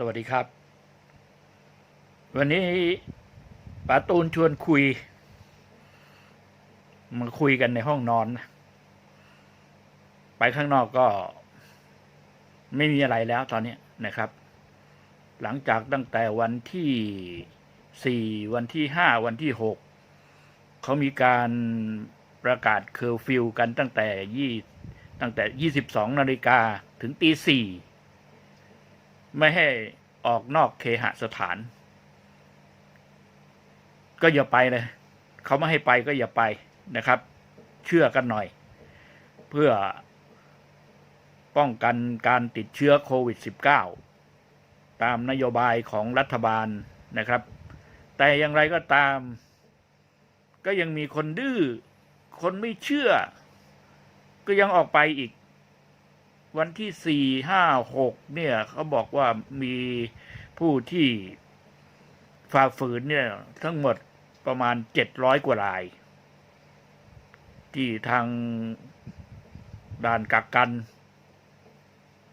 สวัสดีครับ วันนี้ป๋าตูนชวนคุย มาคุยกันในห้องนอนนะไปข้างนอกก็ ไม่มีอะไรแล้วตอนนี้นะครับ หลังจากตั้งแต่วันที่สี่วันที่ห้าวันที่หกเขามีการประกาศเคอร์ฟิวกันตั้งแต่ยี่ตั้งแต่ยี่สิบสองนาฬิกาถึงตีสี่ ไม่ให้ออกนอกเคหสถาน ก็อย่าไปเลยเขาไม่ให้ไปก็อย่าไปนะครับ เชื่อกันหน่อย เพื่อป้องกันการติดเชื้อโควิด -19 ตามนโยบายของรัฐบาลนะครับ แต่อย่างไรก็ตาม ก็ยังมีคนดื้อ คนไม่เชื่อ ก็ยังออกไปอีก วันที่สี่ห้าหกเนี่ยเขาบอกว่ามีผู้ที่ฝ่าฝืนเนี่ย ทั้งหมดประมาณเจ็ดร้อยกว่าราย ที่ทางด่านกักกัน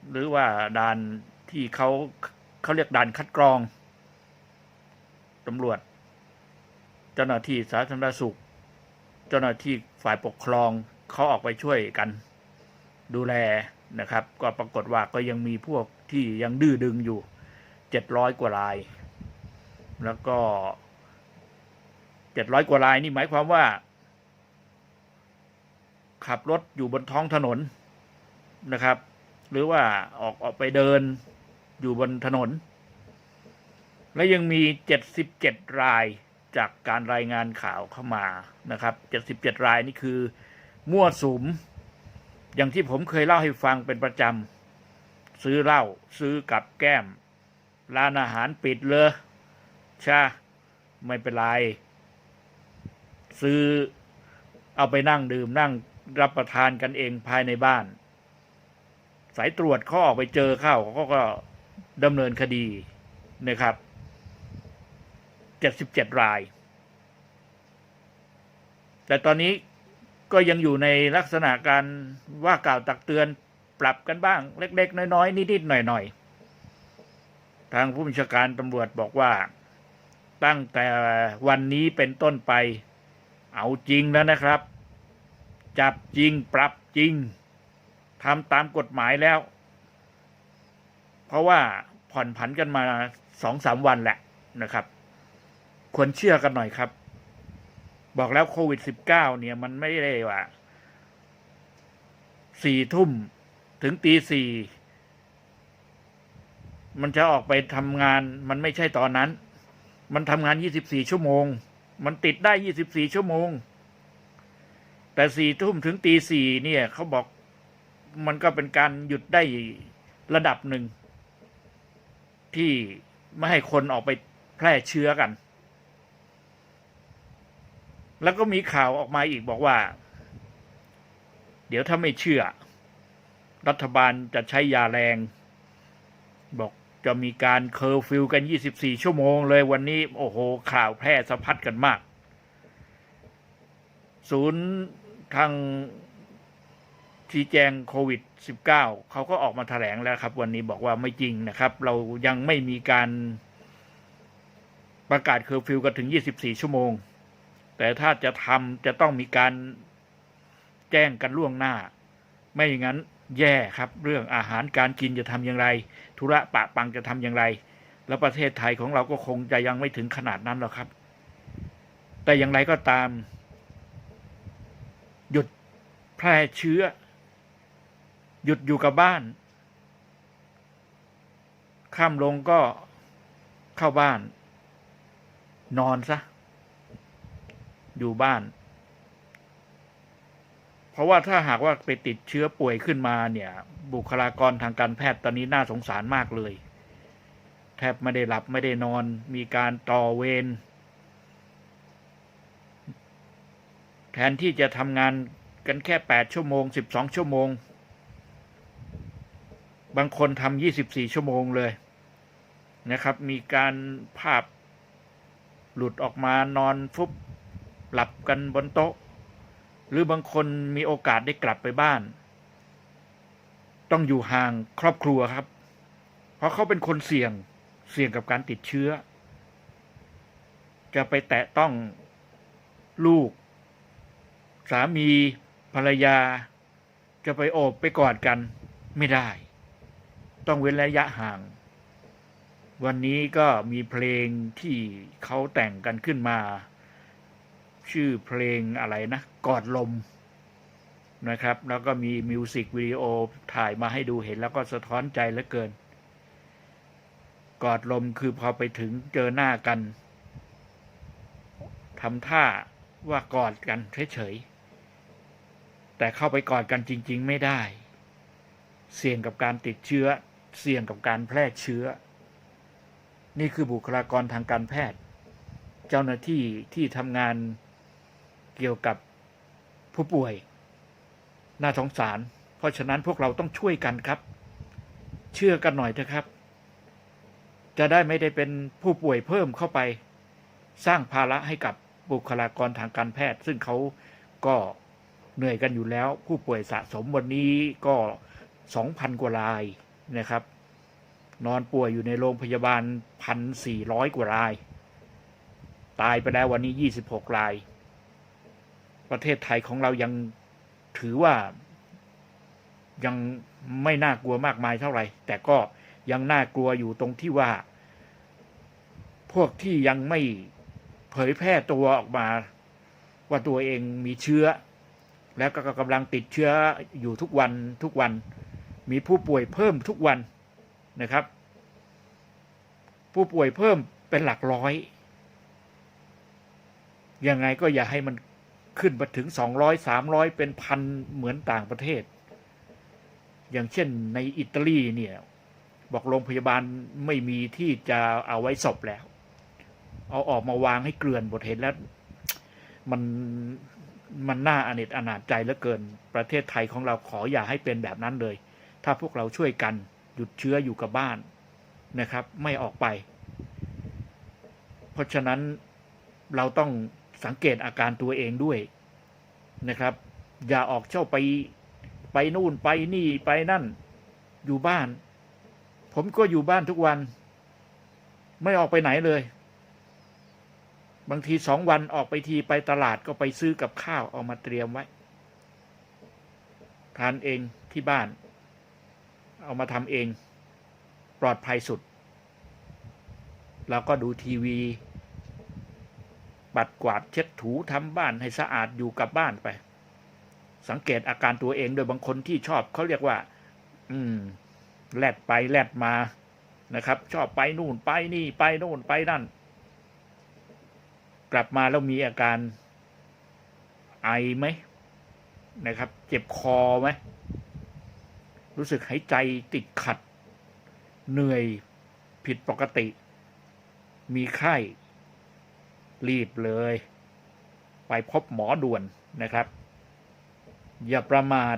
หรือว่าด่านที่เขาเขาเรียกด่านคัดกรองตำรวจ เจ้าหน้าที่สาธารณสุข เจ้าหน้าที่ฝ่ายปกครองเขาออกไปช่วยกัน ดูแล นะครับ ก็ปรากฏว่าก็ยังมีพวกที่ยังดื้อดึงอยู่เจ็ดร้อยกว่าราย แล้วก็เจ็ดร้อยกว่ารายนี่หมายความว่า ขับรถอยู่บนท้องถนนนะครับ หรือว่าออกออกไปเดินอยู่บนถนน และยังมีเจ็ดสิบเจ็ดรายจากการรายงานข่าวเข้ามานะครับเจ็ดสิบเจ็ดรายนี่คือ มั่วสุม อย่างที่ผมเคยเล่าให้ฟังเป็นประจำซื้อเหล้าซื้อกับแก้ม ร้านอาหารปิดเลยชาไม่เป็นไร ซื้อเอาไปนั่งดื่มนั่งรับประทานกันเองภายในบ้าน สายตรวจเขาออกไปเจอเข้าเขาก็ดำเนินคดีนะครับเจ็ดสิบเจ็ดราย แต่ตอนนี้ ก็ยังอยู่ในลักษณะการว่ากล่าวตักเตือนปรับกันบ้าง เล็ก ๆ น้อย ๆ นิด ๆ หน่อย ๆ ทางผู้บัญชาการตำรวจบอกว่า ตั้งแต่วันนี้เป็นต้นไป เอาจริงแล้วนะครับ จับจริงปรับจริงทำตามกฎหมายแล้ว เพราะว่าผ่อนผันกันมาสองสามวันแหละนะครับ ควรเชื่อกันหน่อยครับ บอกแล้วโควิดสิบเก้าเนี่ยมันไม่ได้ว่าสี่ทุ่มถึงตีสี่มันจะออกไปทำงาน มันไม่ใช่ตอนนั้น มันทำงานยี่สิบสี่ชั่วโมง มันติดได้ยี่สิบสี่ชั่วโมง แต่สี่ทุ่มถึงตีสี่เนี่ยเขาบอกมันก็เป็นการหยุดได้ระดับหนึ่ง ที่ไม่ให้คนออกไปแพร่เชื้อกัน แล้วก็มีข่าวออกมาอีกบอกว่า เดี๋ยวถ้าไม่เชื่อ รัฐบาลจะใช้ยาแรง บอกจะมีการเคอร์ฟิวกัน 24 ชั่วโมงเลยวันนี้ โอ้โห ข่าวแพร่สะพัดกันมาก ศูนย์ทางชี้แจงโควิด 19 เขาก็ออกมาแถลงแล้วครับ วันนี้บอกว่าไม่จริงนะครับ เรายังไม่มีการประกาศเคอร์ฟิวกันถึง 24 ชั่วโมง แต่ถ้าจะทำจะต้องมีการแจ้งกันล่วงหน้า ไม่อย่างนั้นแย่ครับ เรื่องอาหารการกินจะทำอย่างไร ธุระปะปังจะทำอย่างไร แล้วประเทศไทยของเราก็คงจะยังไม่ถึงขนาดนั้นหรอกครับ แต่อย่างไรก็ตาม หยุดแพร่เชื้อ หยุดอยู่กับบ้าน ข้ามลงก็เข้าบ้าน นอนซะ อยู่บ้าน เพราะว่าถ้าหากว่าไปติดเชื้อป่วยขึ้นมาเนี่ย บุคลากรทางการแพทย์ตอนนี้น่าสงสารมากเลย แทบไม่ได้หลับไม่ได้นอน มีการต่อเวรแทนที่จะทำงานกันแค่แปดชั่วโมงสิบสองชั่วโมง บางคนทำยี่สิบสี่ชั่วโมงเลยนะครับ มีการภาพหลุดออกมานอนฟุบ หลับกันบนโต๊ะ หรือบางคนมีโอกาสได้กลับไปบ้าน ต้องอยู่ห่างครอบครัวครับ เพราะเขาเป็นคนเสี่ยงเสี่ยงกับการติดเชื้อ จะไปแตะต้องลูก สามีภรรยา จะไปโอบไปกอดกันไม่ได้ ต้องเว้นระยะห่าง วันนี้ก็มีเพลงที่เขาแต่งกันขึ้นมา ชื่อเพลงอะไรนะ กอดลมนะครับ แล้วก็มีมิวสิกวิดีโอถ่ายมาให้ดูเห็น แล้วก็สะท้อนใจเหลือเกิน กอดลมคือพอไปถึงเจอหน้ากันทำท่าว่ากอดกันเฉยๆ แต่เข้าไปกอดกันจริง ๆ ไม่ได้ เสี่ยงกับการติดเชื้อ เสี่ยงกับการแพร่เชื้อ นี่คือบุคลากรทางการแพทย์ เจ้าหน้าที่ที่ทำงาน เกี่ยวกับผู้ป่วย น่าสงสาร เพราะฉะนั้นพวกเราต้องช่วยกันครับ เชื่อกันหน่อยเถอะครับ จะได้ไม่ได้เป็นผู้ป่วยเพิ่มเข้าไป สร้างภาระให้กับบุคลากรทางการแพทย์ ซึ่งเขาก็เหนื่อยกันอยู่แล้ว ผู้ป่วยสะสมวันนี้ก็2,000กว่ารายนะครับ นอนป่วยอยู่ในโรงพยาบาล1,400กว่าราย ตายไปแล้ววันนี้26ราย ประเทศไทยของเรายังถือว่ายังไม่น่ากลัวมากมายเท่าไหร่ แต่ก็ยังน่ากลัวอยู่ตรงที่ว่า พวกที่ยังไม่เผยแพร่ตัวออกมา ว่าตัวเองมีเชื้อ แล้วก็กำลังติดเชื้ออยู่ทุกวันทุกวัน มีผู้ป่วยเพิ่มทุกวันนะครับ ผู้ป่วยเพิ่มเป็นหลักร้อยยังไงก็อย่าให้มัน ขึ้นมาถึงสองร้อยสามร้อยเป็นพันเหมือนต่างประเทศ อย่างเช่นในอิตาลีเนี่ย บอกโรงพยาบาลไม่มีที่จะเอาไว้ศพแล้ว เอาออกมาวางให้เกลื่อนบทเห็นแล้ว มันมันน่าอเนจอนาจใจเหลือเกิน ประเทศไทยของเราขออย่าให้เป็นแบบนั้นเลย ถ้าพวกเราช่วยกันหยุดเชื้ออยู่กับบ้านนะครับ ไม่ออกไป เพราะฉะนั้นเราต้อง สังเกตอาการตัวเองด้วยนะครับ อย่าออกเช่าไปไปนู่นไปนี่ไปนั่น อยู่บ้าน ผมก็อยู่บ้านทุกวัน ไม่ออกไปไหนเลย บางทีสองวันออกไปทีไปตลาดก็ไปซื้อกับข้าวเอามาเตรียมไว้ ทานเองที่บ้าน เอามาทำเอง ปลอดภัยสุด แล้วก็ดูทีวี ปัดกวาดเช็ดถูทำบ้านให้สะอาดอยู่กับบ้านไป สังเกตอาการตัวเองโดยบางคนที่ชอบเขาเรียกว่า อืม แลดไปแลดมานะครับ ชอบไปนู่นไปนี่ไปนู่นไปนั่น กลับมาแล้วมีอาการไอไหมนะครับ เจ็บคอไหมรู้สึกหายใจติดขัด เหนื่อยผิดปกติ มีไข้ รีบเลย ไปพบหมอด่วนนะครับ อย่าประมาท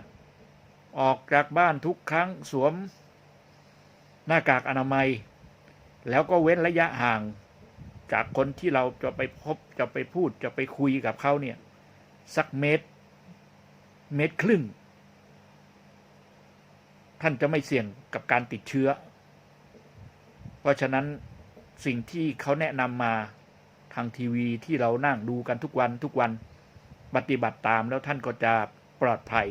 ออกจากบ้านทุกครั้งสวม หน้ากากอนามัย แล้วก็เว้นระยะห่าง จากคนที่เราจะไปพบจะไปพูดจะไปคุยกับเขาเนี่ย สักเมตร เมตรครึ่ง ท่านจะไม่เสี่ยงกับการติดเชื้อ เพราะฉะนั้นสิ่งที่เขาแนะนำมา ทางทีวีที่เรานั่งดูกันทุกวันทุกวันปฏิบัติตามแล้วท่านก็จะปลอดภัย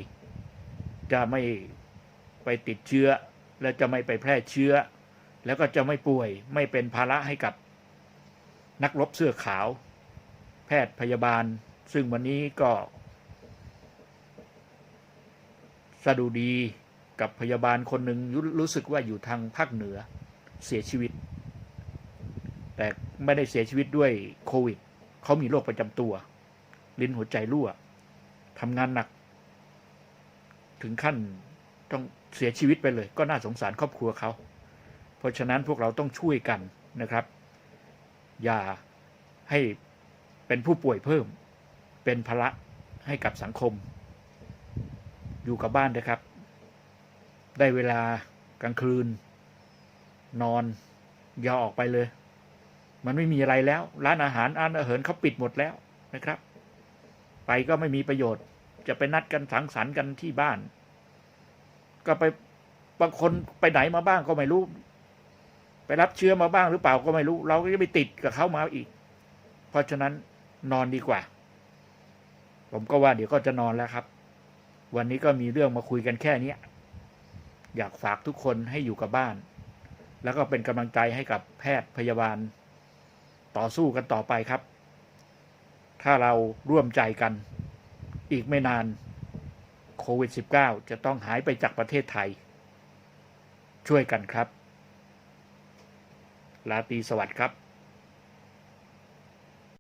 จะไม่ไปติดเชื้อ และจะไม่ไปแพร่เชื้อ แล้วก็จะไม่ป่วยไม่เป็นภาระให้กับนักรบเสื้อขาว แพทย์พยาบาล ซึ่งวันนี้ก็สะดุดีกับพยาบาลคนหนึ่งรู้รู้สึกว่าอยู่ทางภาคเหนือเสียชีวิต แต่ไม่ได้เสียชีวิตด้วยโควิด เขามีโรคประจำตัว ลิ้นหัวใจรั่วทำงานหนัก ถึงขั้นต้องเสียชีวิตไปเลย ก็น่าสงสารครอบครัวเขา เพราะฉะนั้นพวกเราต้องช่วยกันนะครับ อย่าให้เป็นผู้ป่วยเพิ่ม เป็นภาระให้กับสังคม อยู่กับบ้านนะครับ ได้เวลากลางคืน นอน อย่าออกไปเลย มันไม่มีอะไรแล้ว ร้านอาหารร้านอาหารเขาปิดหมดแล้วนะครับ ไปก็ไม่มีประโยชน์ จะไปนัดกันสังสรรค์กันที่บ้าน ก็ไปบางคนไปไหนมาบ้างก็ไม่รู้ ไปรับเชื้อมาบ้างหรือเปล่าก็ไม่รู้ เราก็จะไปติดกับเขามาอีก เพราะฉะนั้นนอนดีกว่า ผมก็ว่าเดี๋ยวก็จะนอนแล้วครับ วันนี้ก็มีเรื่องมาคุยกันแค่นี้อยากฝากทุกคนให้อยู่กับบ้าน แล้วก็เป็นกำลังใจให้กับแพทย์พยาบาล ต่อสู้กันต่อไปครับ ถ้าเราร่วมใจกัน อีกไม่นานโควิด -19 จะต้องหายไปจากประเทศไทย ช่วยกันครับลาตีสวัสดิ์ครับ